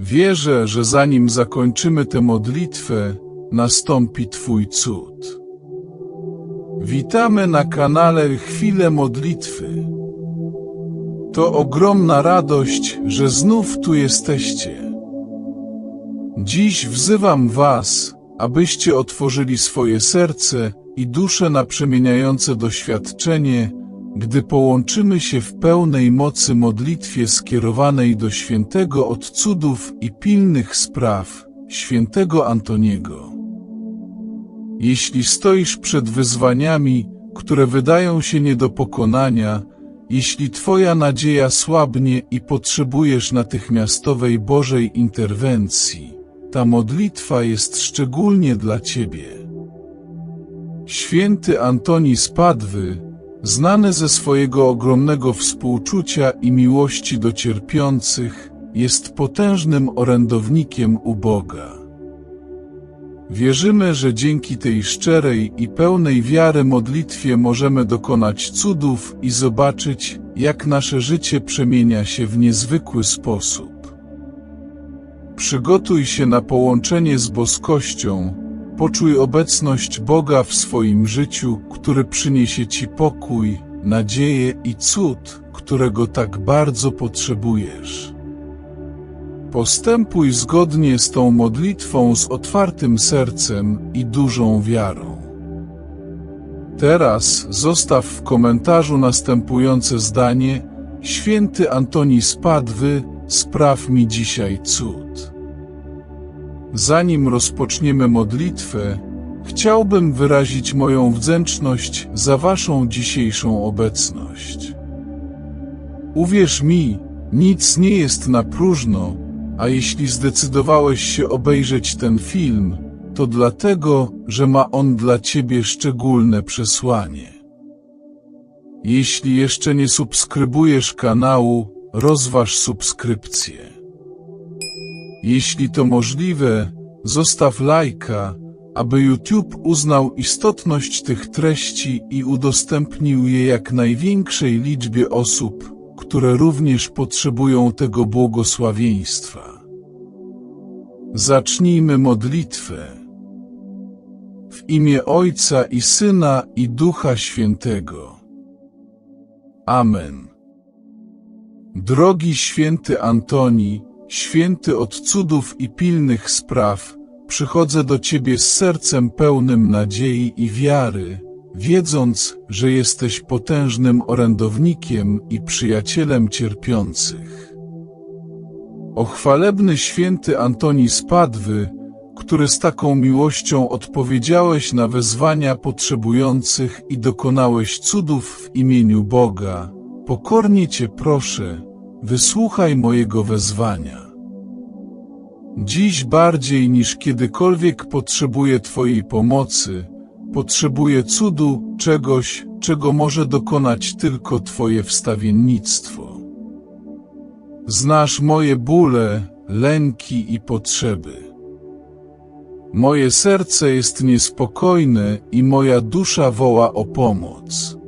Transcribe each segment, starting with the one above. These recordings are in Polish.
Wierzę, że zanim zakończymy tę modlitwę, nastąpi Twój cud. Witamy na kanale Chwile Modlitwy. To ogromna radość, że znów tu jesteście. Dziś wzywam Was, abyście otworzyli swoje serce i dusze na przemieniające doświadczenie, gdy połączymy się w pełnej mocy modlitwie skierowanej do świętego od cudów i pilnych spraw, świętego Antoniego. Jeśli stoisz przed wyzwaniami, które wydają się nie do pokonania, jeśli Twoja nadzieja słabnie i potrzebujesz natychmiastowej Bożej interwencji, ta modlitwa jest szczególnie dla Ciebie. Święty Antoni Padwy, znany ze swojego ogromnego współczucia i miłości do cierpiących, jest potężnym orędownikiem u Boga. Wierzymy, że dzięki tej szczerej i pełnej wiary modlitwie możemy dokonać cudów i zobaczyć, jak nasze życie przemienia się w niezwykły sposób. Przygotuj się na połączenie z boskością, poczuj obecność Boga w swoim życiu, który przyniesie Ci pokój, nadzieję i cud, którego tak bardzo potrzebujesz. Postępuj zgodnie z tą modlitwą z otwartym sercem i dużą wiarą. Teraz zostaw w komentarzu następujące zdanie: Święty Antoni Padwy, spraw mi dzisiaj cud. Zanim rozpoczniemy modlitwę, chciałbym wyrazić moją wdzięczność za Waszą dzisiejszą obecność. Uwierz mi, nic nie jest na próżno, a jeśli zdecydowałeś się obejrzeć ten film, to dlatego, że ma on dla Ciebie szczególne przesłanie. Jeśli jeszcze nie subskrybujesz kanału, rozważ subskrypcję. Jeśli to możliwe, zostaw lajka, aby YouTube uznał istotność tych treści i udostępnił je jak największej liczbie osób, które również potrzebują tego błogosławieństwa. Zacznijmy modlitwę. W imię Ojca i Syna i Ducha Świętego. Amen. Drogi święty Antoni, święty od cudów i pilnych spraw, przychodzę do Ciebie z sercem pełnym nadziei i wiary, wiedząc, że jesteś potężnym orędownikiem i przyjacielem cierpiących. O chwalebny święty Antoni z Padwy, który z taką miłością odpowiedziałeś na wezwania potrzebujących i dokonałeś cudów w imieniu Boga, pokornie Cię proszę, wysłuchaj mojego wezwania. Dziś bardziej niż kiedykolwiek potrzebuję Twojej pomocy, potrzebuję cudu, czegoś, czego może dokonać tylko Twoje wstawiennictwo. Znasz moje bóle, lęki i potrzeby. Moje serce jest niespokojne i moja dusza woła o pomoc.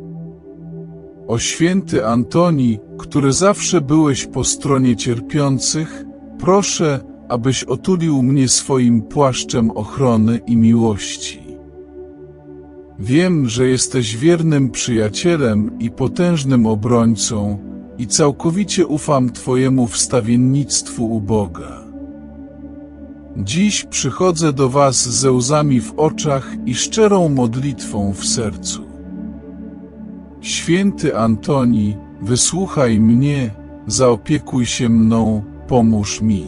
O święty Antoni, który zawsze byłeś po stronie cierpiących, proszę, abyś otulił mnie swoim płaszczem ochrony i miłości. Wiem, że jesteś wiernym przyjacielem i potężnym obrońcą i całkowicie ufam Twojemu wstawiennictwu u Boga. Dziś przychodzę do Was ze łzami w oczach i szczerą modlitwą w sercu. Święty Antoni, wysłuchaj mnie, zaopiekuj się mną, pomóż mi.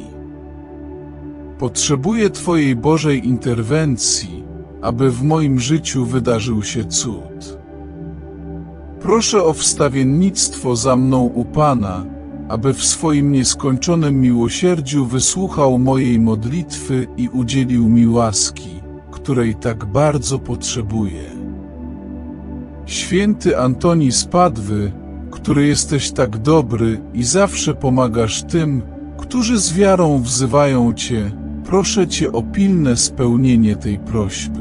Potrzebuję Twojej Bożej interwencji, aby w moim życiu wydarzył się cud. Proszę o wstawiennictwo za mną u Pana, aby w swoim nieskończonym miłosierdziu wysłuchał mojej modlitwy i udzielił mi łaski, której tak bardzo potrzebuję. Święty Antoni z Padwy, który jesteś tak dobry i zawsze pomagasz tym, którzy z wiarą wzywają Cię, proszę Cię o pilne spełnienie tej prośby.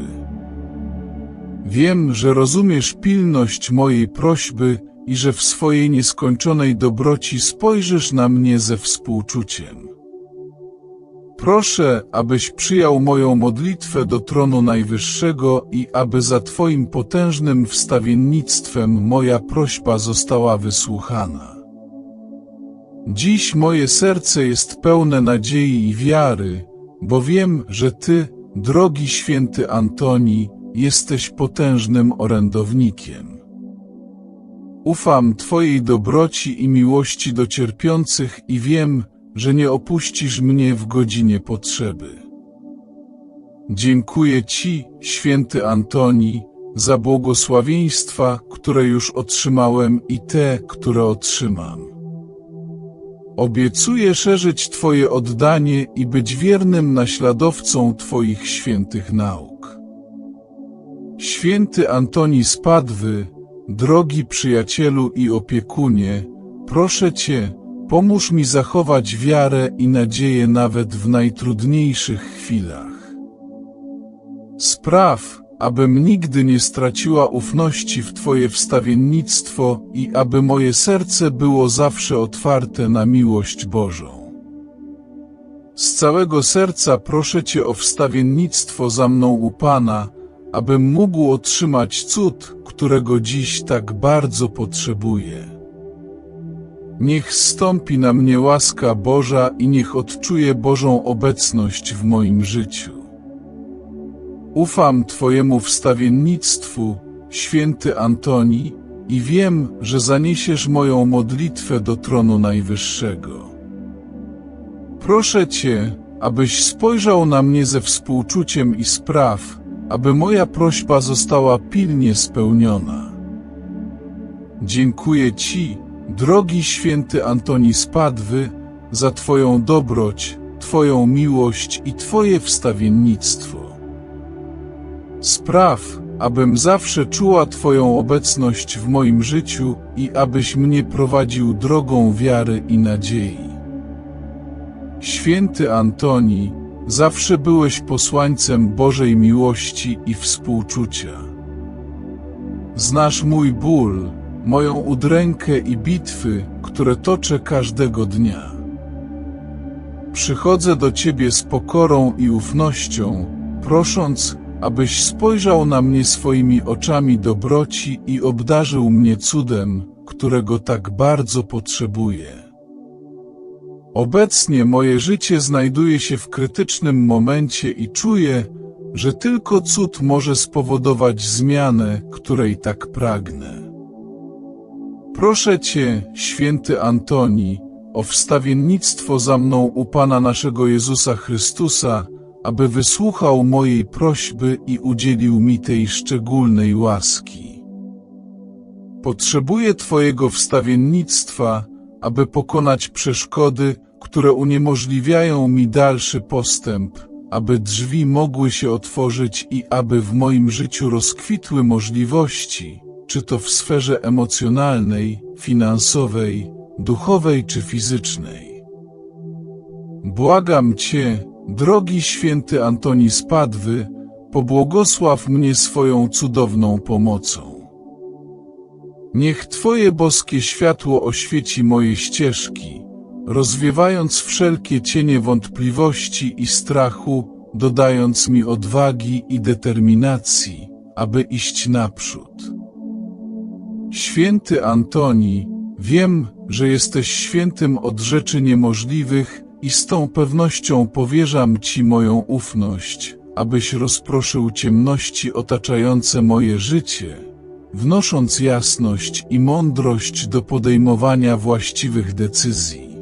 Wiem, że rozumiesz pilność mojej prośby i że w swojej nieskończonej dobroci spojrzysz na mnie ze współczuciem. Proszę, abyś przyjął moją modlitwę do tronu Najwyższego i aby za Twoim potężnym wstawiennictwem moja prośba została wysłuchana. Dziś moje serce jest pełne nadziei i wiary, bo wiem, że Ty, drogi święty Antoni, jesteś potężnym orędownikiem. Ufam Twojej dobroci i miłości do cierpiących i wiem, że nie opuścisz mnie w godzinie potrzeby. Dziękuję Ci, święty Antoni, za błogosławieństwa, które już otrzymałem i te, które otrzymam. Obiecuję szerzyć Twoje oddanie i być wiernym naśladowcą Twoich świętych nauk. Święty Antoni z Padwy, drogi przyjacielu i opiekunie, proszę Cię, pomóż mi zachować wiarę i nadzieję nawet w najtrudniejszych chwilach. Spraw, abym nigdy nie straciła ufności w Twoje wstawiennictwo i aby moje serce było zawsze otwarte na miłość Bożą. Z całego serca proszę Cię o wstawiennictwo za mną u Pana, abym mógł otrzymać cud, którego dziś tak bardzo potrzebuję. Niech stąpi na mnie łaska Boża i niech odczuję Bożą obecność w moim życiu. Ufam Twojemu wstawiennictwu, święty Antoni, i wiem, że zaniesiesz moją modlitwę do tronu Najwyższego. Proszę Cię, abyś spojrzał na mnie ze współczuciem i spraw, aby moja prośba została pilnie spełniona. Dziękuję Ci, drogi święty Antoni z Padwy, za Twoją dobroć, Twoją miłość i Twoje wstawiennictwo. Spraw, abym zawsze czuła Twoją obecność w moim życiu i abyś mnie prowadził drogą wiary i nadziei. Święty Antoni, zawsze byłeś posłańcem Bożej miłości i współczucia. Znasz mój ból, moją udrękę i bitwy, które toczę każdego dnia. Przychodzę do Ciebie z pokorą i ufnością, prosząc, abyś spojrzał na mnie swoimi oczami dobroci i obdarzył mnie cudem, którego tak bardzo potrzebuję. Obecnie moje życie znajduje się w krytycznym momencie i czuję, że tylko cud może spowodować zmianę, której tak pragnę. Proszę Cię, święty Antoni, o wstawiennictwo za mną u Pana naszego Jezusa Chrystusa, aby wysłuchał mojej prośby i udzielił mi tej szczególnej łaski. Potrzebuję Twojego wstawiennictwa, aby pokonać przeszkody, które uniemożliwiają mi dalszy postęp, aby drzwi mogły się otworzyć i aby w moim życiu rozkwitły możliwości, czy to w sferze emocjonalnej, finansowej, duchowej czy fizycznej. Błagam Cię, drogi święty Antoni z Padwy, pobłogosław mnie swoją cudowną pomocą. Niech Twoje boskie światło oświeci moje ścieżki, rozwiewając wszelkie cienie wątpliwości i strachu, dodając mi odwagi i determinacji, aby iść naprzód. Święty Antoni, wiem, że jesteś świętym od rzeczy niemożliwych i z tą pewnością powierzam Ci moją ufność, abyś rozproszył ciemności otaczające moje życie, wnosząc jasność i mądrość do podejmowania właściwych decyzji.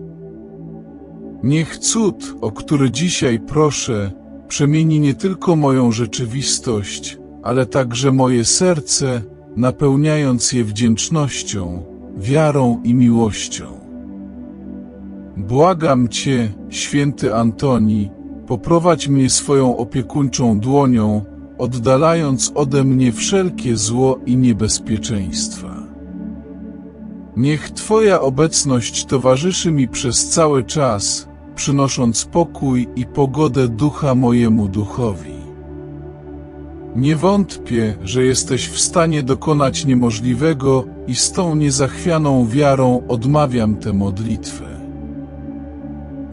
Niech cud, o który dzisiaj proszę, przemieni nie tylko moją rzeczywistość, ale także moje serce, napełniając je wdzięcznością, wiarą i miłością. Błagam Cię, święty Antoni, poprowadź mnie swoją opiekuńczą dłonią, oddalając ode mnie wszelkie zło i niebezpieczeństwa. Niech Twoja obecność towarzyszy mi przez cały czas, przynosząc pokój i pogodę ducha mojemu duchowi. Nie wątpię, że jesteś w stanie dokonać niemożliwego i z tą niezachwianą wiarą odmawiam tę modlitwę.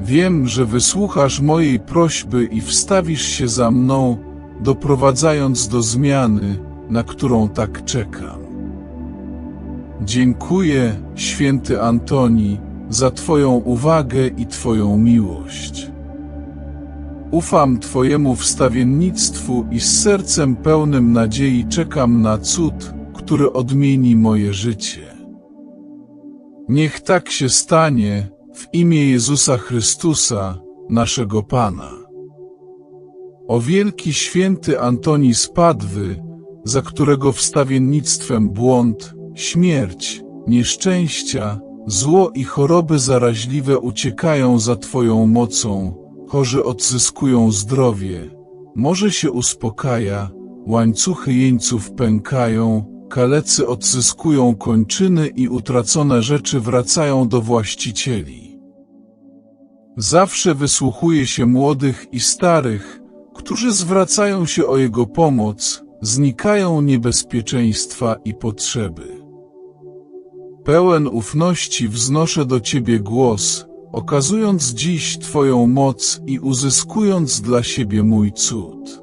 Wiem, że wysłuchasz mojej prośby i wstawisz się za mną, doprowadzając do zmiany, na którą tak czekam. Dziękuję, święty Antoni, za Twoją uwagę i Twoją miłość. Ufam Twojemu wstawiennictwu i z sercem pełnym nadziei czekam na cud, który odmieni moje życie. Niech tak się stanie, w imię Jezusa Chrystusa, naszego Pana. O wielki święty Antoni z Padwy, za którego wstawiennictwem błąd, śmierć, nieszczęścia, zło i choroby zaraźliwe uciekają za Twoją mocą, chorzy odzyskują zdrowie, morze się uspokaja, łańcuchy jeńców pękają, kalecy odzyskują kończyny i utracone rzeczy wracają do właścicieli. Zawsze wysłuchuje się młodych i starych, którzy zwracają się o Jego pomoc, znikają niebezpieczeństwa i potrzeby. Pełen ufności wznoszę do Ciebie głos, okazując dziś Twoją moc i uzyskując dla siebie mój cud.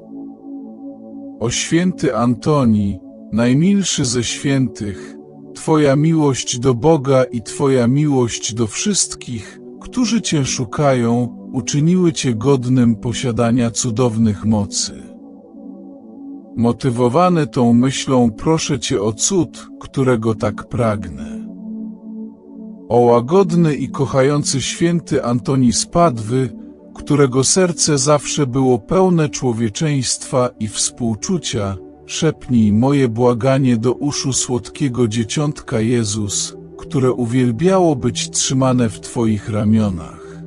O święty Antoni, najmilszy ze świętych, Twoja miłość do Boga i Twoja miłość do wszystkich, którzy Cię szukają, uczyniły Cię godnym posiadania cudownych mocy. Motywowany tą myślą proszę Cię o cud, którego tak pragnę. O łagodny i kochający święty Antoni z Padwy, którego serce zawsze było pełne człowieczeństwa i współczucia, szepnij moje błaganie do uszu słodkiego dzieciątka Jezus, które uwielbiało być trzymane w Twoich ramionach.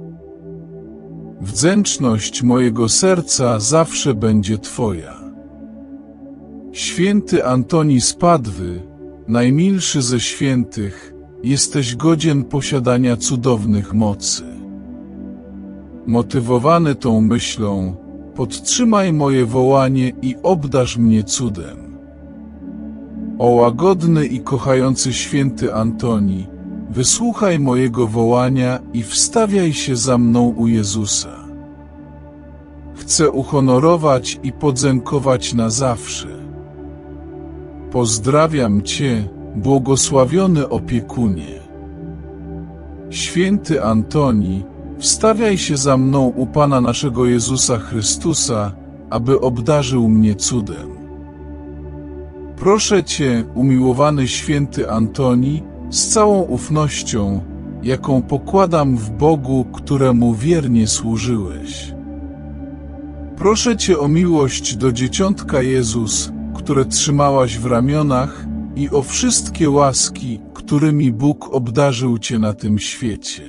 Wdzięczność mojego serca zawsze będzie Twoja. Święty Antoni z Padwy, najmilszy ze świętych, jesteś godzien posiadania cudownych mocy. Motywowany tą myślą, podtrzymaj moje wołanie i obdarz mnie cudem. O łagodny i kochający święty Antoni, wysłuchaj mojego wołania i wstawiaj się za mną u Jezusa. Chcę uhonorować i podziękować na zawsze. Pozdrawiam Cię, błogosławiony opiekunie. Święty Antoni, wstawiaj się za mną u Pana naszego Jezusa Chrystusa, aby obdarzył mnie cudem. Proszę Cię, umiłowany święty Antoni, z całą ufnością, jaką pokładam w Bogu, któremu wiernie służyłeś. Proszę Cię o miłość do dzieciątka Jezus, które trzymałaś w ramionach i o wszystkie łaski, którymi Bóg obdarzył Cię na tym świecie.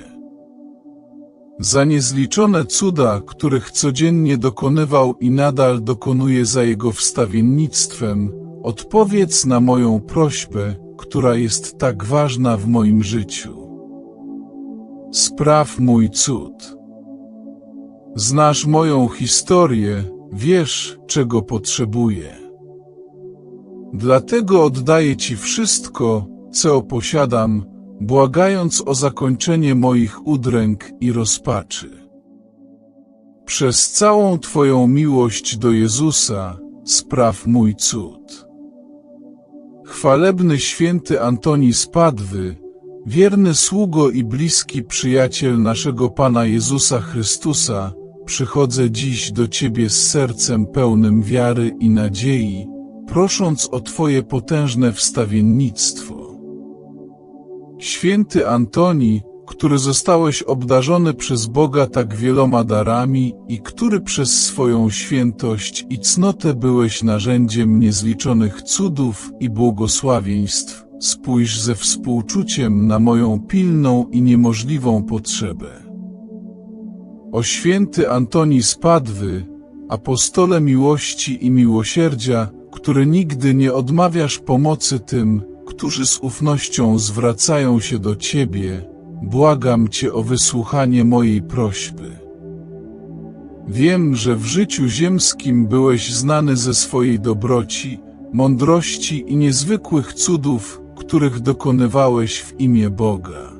Za niezliczone cuda, których codziennie dokonywał i nadal dokonuje za Jego wstawiennictwem, odpowiedz na moją prośbę, która jest tak ważna w moim życiu. Spraw mój cud. Znasz moją historię, wiesz, czego potrzebuję. Dlatego oddaję Ci wszystko, co posiadam, błagając o zakończenie moich udręk i rozpaczy. Przez całą Twoją miłość do Jezusa spraw mój cud. Chwalebny święty Antoni z Padwy, wierny sługo i bliski przyjaciel naszego Pana Jezusa Chrystusa, przychodzę dziś do Ciebie z sercem pełnym wiary i nadziei, prosząc o Twoje potężne wstawiennictwo. Święty Antoni, który zostałeś obdarzony przez Boga tak wieloma darami i który przez swoją świętość i cnotę byłeś narzędziem niezliczonych cudów i błogosławieństw, spójrz ze współczuciem na moją pilną i niemożliwą potrzebę. O święty Antoni Padwy, apostole miłości i miłosierdzia, który nigdy nie odmawiasz pomocy tym, którzy z ufnością zwracają się do Ciebie, błagam Cię o wysłuchanie mojej prośby. Wiem, że w życiu ziemskim byłeś znany ze swojej dobroci, mądrości i niezwykłych cudów, których dokonywałeś w imię Boga.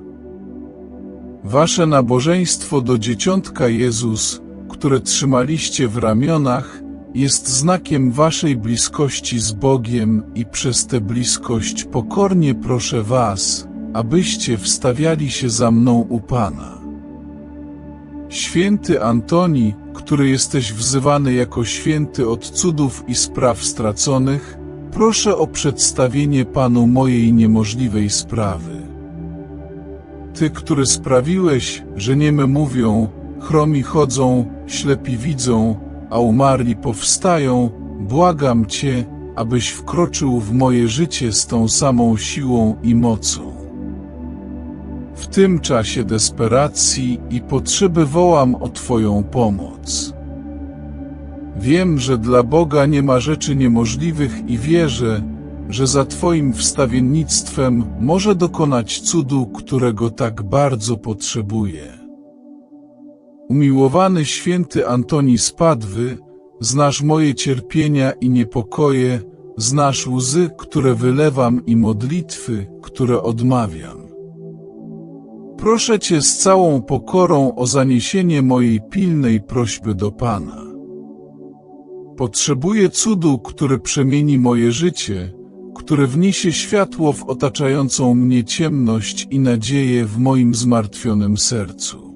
Wasze nabożeństwo do dzieciątka Jezus, które trzymaliście w ramionach, jest znakiem waszej bliskości z Bogiem i przez tę bliskość pokornie proszę was, abyście wstawiali się za mną u Pana. Święty Antoni, który jesteś wzywany jako święty od cudów i spraw straconych, proszę o przedstawienie Panu mojej niemożliwej sprawy. Ty, który sprawiłeś, że niemy mówią, chromi chodzą, ślepi widzą, a umarli powstają, błagam Cię, abyś wkroczył w moje życie z tą samą siłą i mocą. W tym czasie desperacji i potrzeby wołam o Twoją pomoc. Wiem, że dla Boga nie ma rzeczy niemożliwych i wierzę, że za Twoim wstawiennictwem może dokonać cudu, którego tak bardzo potrzebuję. Umiłowany święty Antoni z Padwy, znasz moje cierpienia i niepokoje, znasz łzy, które wylewam i modlitwy, które odmawiam. Proszę Cię z całą pokorą o zaniesienie mojej pilnej prośby do Pana. Potrzebuję cudu, który przemieni moje życie, który wniesie światło w otaczającą mnie ciemność i nadzieję w moim zmartwionym sercu.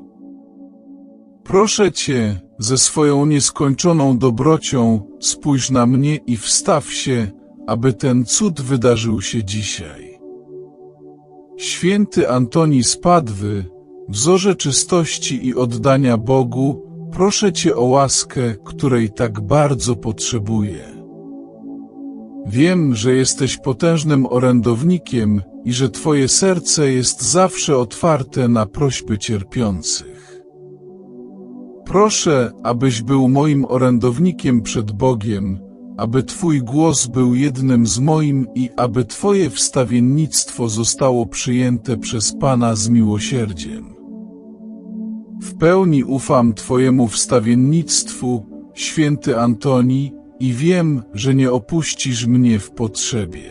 Proszę Cię, ze swoją nieskończoną dobrocią, spójrz na mnie i wstaw się, aby ten cud wydarzył się dzisiaj. Święty Antoni z Padwy, wzorze czystości i oddania Bogu, proszę Cię o łaskę, której tak bardzo potrzebuję. Wiem, że jesteś potężnym orędownikiem i że Twoje serce jest zawsze otwarte na prośby cierpiących. Proszę, abyś był moim orędownikiem przed Bogiem, aby Twój głos był jednym z moim i aby Twoje wstawiennictwo zostało przyjęte przez Pana z miłosierdziem. W pełni ufam Twojemu wstawiennictwu, święty Antoni, i wiem, że nie opuścisz mnie w potrzebie.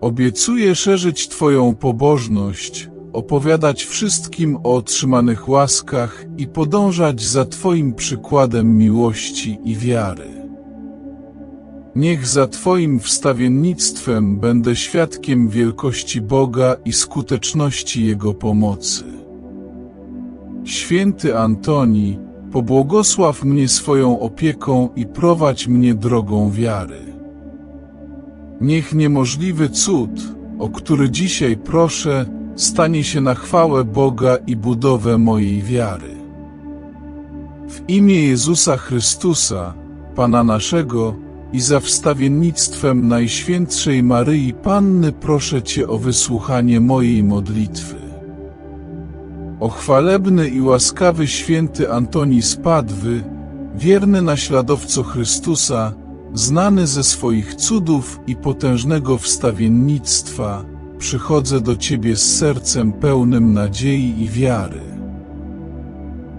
Obiecuję szerzyć Twoją pobożność, opowiadać wszystkim o otrzymanych łaskach i podążać za Twoim przykładem miłości i wiary. Niech za Twoim wstawiennictwem będę świadkiem wielkości Boga i skuteczności Jego pomocy. Święty Antoni, pobłogosław mnie swoją opieką i prowadź mnie drogą wiary. Niech niemożliwy cud, o który dzisiaj proszę, stanie się na chwałę Boga i budowę mojej wiary. W imię Jezusa Chrystusa, Pana naszego, i za wstawiennictwem Najświętszej Maryi Panny proszę Cię o wysłuchanie mojej modlitwy. O chwalebny i łaskawy święty Antoni z Padwy, wierny naśladowco Chrystusa, znany ze swoich cudów i potężnego wstawiennictwa, przychodzę do Ciebie z sercem pełnym nadziei i wiary.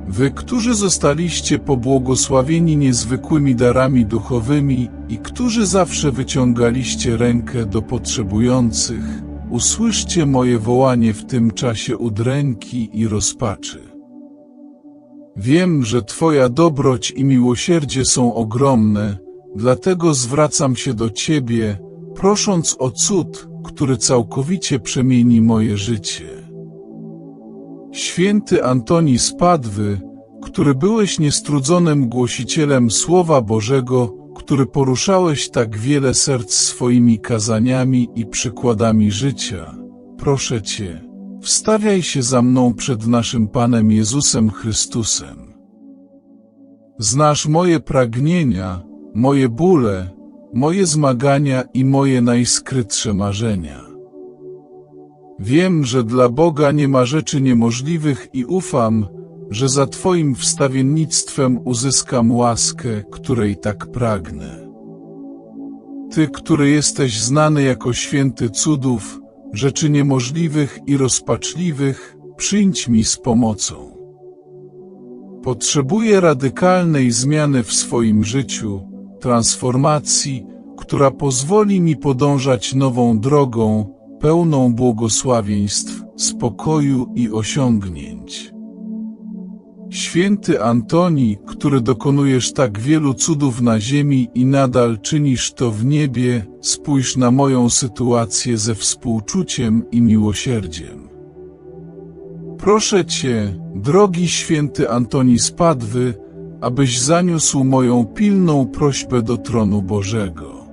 Wy, którzy zostaliście pobłogosławieni niezwykłymi darami duchowymi i którzy zawsze wyciągaliście rękę do potrzebujących, usłyszcie moje wołanie w tym czasie udręki i rozpaczy. Wiem, że Twoja dobroć i miłosierdzie są ogromne, dlatego zwracam się do Ciebie, prosząc o cud, który całkowicie przemieni moje życie. Święty Antoni z Padwy, który byłeś niestrudzonym głosicielem Słowa Bożego, który poruszałeś tak wiele serc swoimi kazaniami i przykładami życia, proszę Cię, wstawiaj się za mną przed naszym Panem Jezusem Chrystusem. Znasz moje pragnienia, moje bóle, moje zmagania i moje najskrytsze marzenia. Wiem, że dla Boga nie ma rzeczy niemożliwych i ufam, że za Twoim wstawiennictwem uzyskam łaskę, której tak pragnę. Ty, który jesteś znany jako święty cudów, rzeczy niemożliwych i rozpaczliwych, przyjdź mi z pomocą. Potrzebuję radykalnej zmiany w swoim życiu, transformacji, która pozwoli mi podążać nową drogą, pełną błogosławieństw, spokoju i osiągnięć. Święty Antoni, który dokonujesz tak wielu cudów na ziemi i nadal czynisz to w niebie, spójrz na moją sytuację ze współczuciem i miłosierdziem. Proszę Cię, drogi święty Antoni z Padwy, abyś zaniósł moją pilną prośbę do tronu Bożego.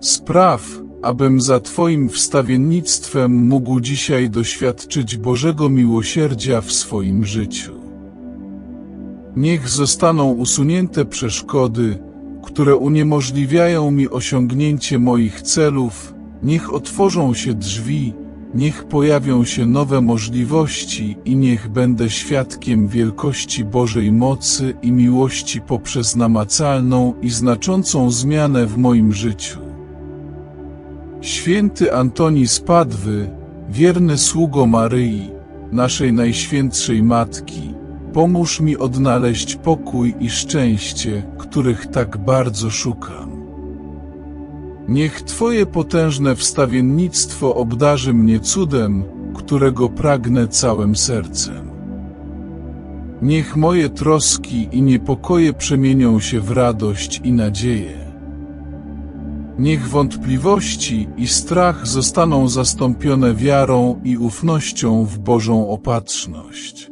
Spraw, abym za Twoim wstawiennictwem mógł dzisiaj doświadczyć Bożego miłosierdzia w swoim życiu. Niech zostaną usunięte przeszkody, które uniemożliwiają mi osiągnięcie moich celów, niech otworzą się drzwi, niech pojawią się nowe możliwości i niech będę świadkiem wielkości Bożej mocy i miłości poprzez namacalną i znaczącą zmianę w moim życiu. Święty Antoni z Padwy, wierny sługo Maryi, naszej Najświętszej Matki, pomóż mi odnaleźć pokój i szczęście, których tak bardzo szukam. Niech Twoje potężne wstawiennictwo obdarzy mnie cudem, którego pragnę całym sercem. Niech moje troski i niepokoje przemienią się w radość i nadzieję. Niech wątpliwości i strach zostaną zastąpione wiarą i ufnością w Bożą opatrzność.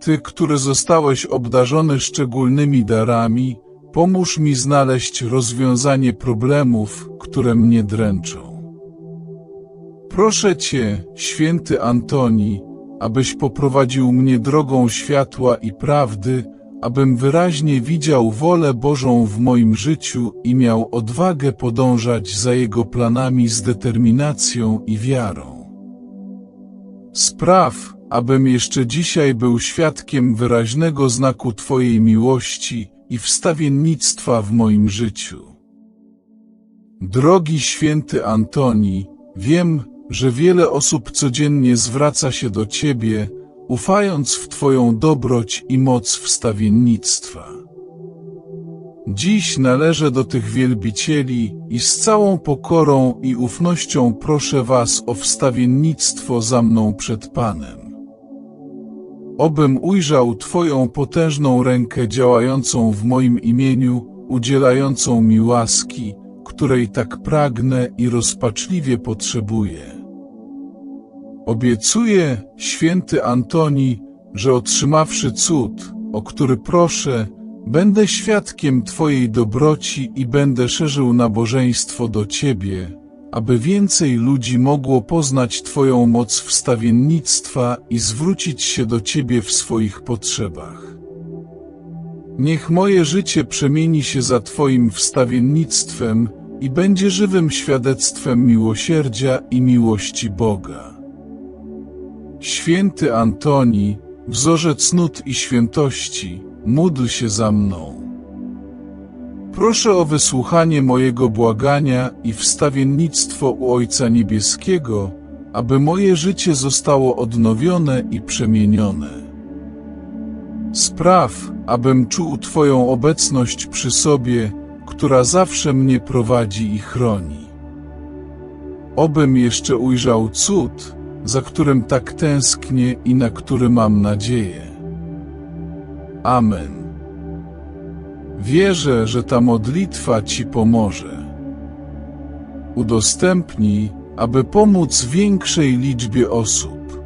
Ty, który zostałeś obdarzony szczególnymi darami, pomóż mi znaleźć rozwiązanie problemów, które mnie dręczą. Proszę Cię, święty Antoni, abyś poprowadził mnie drogą światła i prawdy, abym wyraźnie widział wolę Bożą w moim życiu i miał odwagę podążać za Jego planami z determinacją i wiarą. Spraw, abym jeszcze dzisiaj był świadkiem wyraźnego znaku Twojej miłości i wstawiennictwa w moim życiu. Drogi święty Antoni, wiem, że wiele osób codziennie zwraca się do Ciebie, ufając w Twoją dobroć i moc wstawiennictwa. Dziś należę do tych wielbicieli i z całą pokorą i ufnością proszę Was o wstawiennictwo za mną przed Panem. Obym ujrzał Twoją potężną rękę działającą w moim imieniu, udzielającą mi łaski, której tak pragnę i rozpaczliwie potrzebuję. Obiecuję, święty Antoni, że otrzymawszy cud, o który proszę, będę świadkiem Twojej dobroci i będę szerzył nabożeństwo do Ciebie, aby więcej ludzi mogło poznać Twoją moc wstawiennictwa i zwrócić się do Ciebie w swoich potrzebach. Niech moje życie przemieni się za Twoim wstawiennictwem i będzie żywym świadectwem miłosierdzia i miłości Boga. Święty Antoni, wzorzec nut i świętości, módl się za mną. Proszę o wysłuchanie mojego błagania i wstawiennictwo u Ojca Niebieskiego, aby moje życie zostało odnowione i przemienione. Spraw, abym czuł Twoją obecność przy sobie, która zawsze mnie prowadzi i chroni. Obym jeszcze ujrzał cud, za którym tak tęsknię i na który mam nadzieję. Amen. Wierzę, że ta modlitwa Ci pomoże. Udostępnij, aby pomóc większej liczbie osób.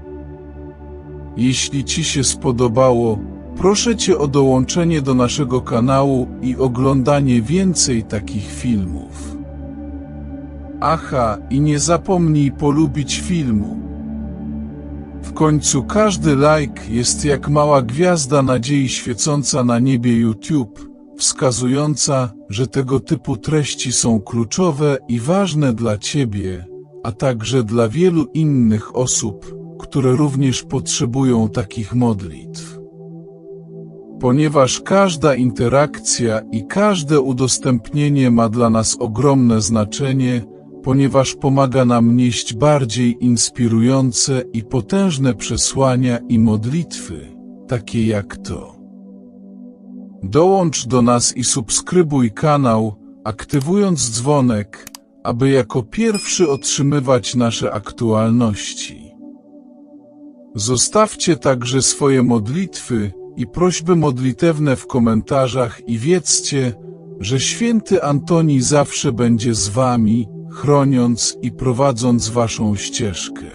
Jeśli Ci się spodobało, proszę Cię o dołączenie do naszego kanału i oglądanie więcej takich filmów. Aha, i nie zapomnij polubić filmu. W końcu każdy like jest jak mała gwiazda nadziei świecąca na niebie YouTube, wskazująca, że tego typu treści są kluczowe i ważne dla Ciebie, a także dla wielu innych osób, które również potrzebują takich modlitw. Ponieważ każda interakcja i każde udostępnienie ma dla nas ogromne znaczenie, ponieważ pomaga nam nieść bardziej inspirujące i potężne przesłania i modlitwy, takie jak to. Dołącz do nas i subskrybuj kanał, aktywując dzwonek, aby jako pierwszy otrzymywać nasze aktualności. Zostawcie także swoje modlitwy i prośby modlitewne w komentarzach i wiedzcie, że święty Antoni zawsze będzie z wami, chroniąc i prowadząc waszą ścieżkę.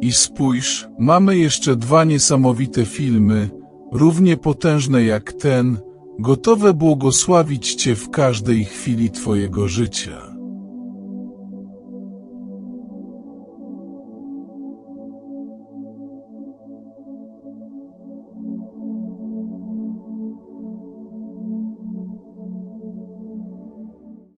I spójrz, mamy jeszcze dwa niesamowite filmy, równie potężne jak ten, gotowe błogosławić Cię w każdej chwili Twojego życia.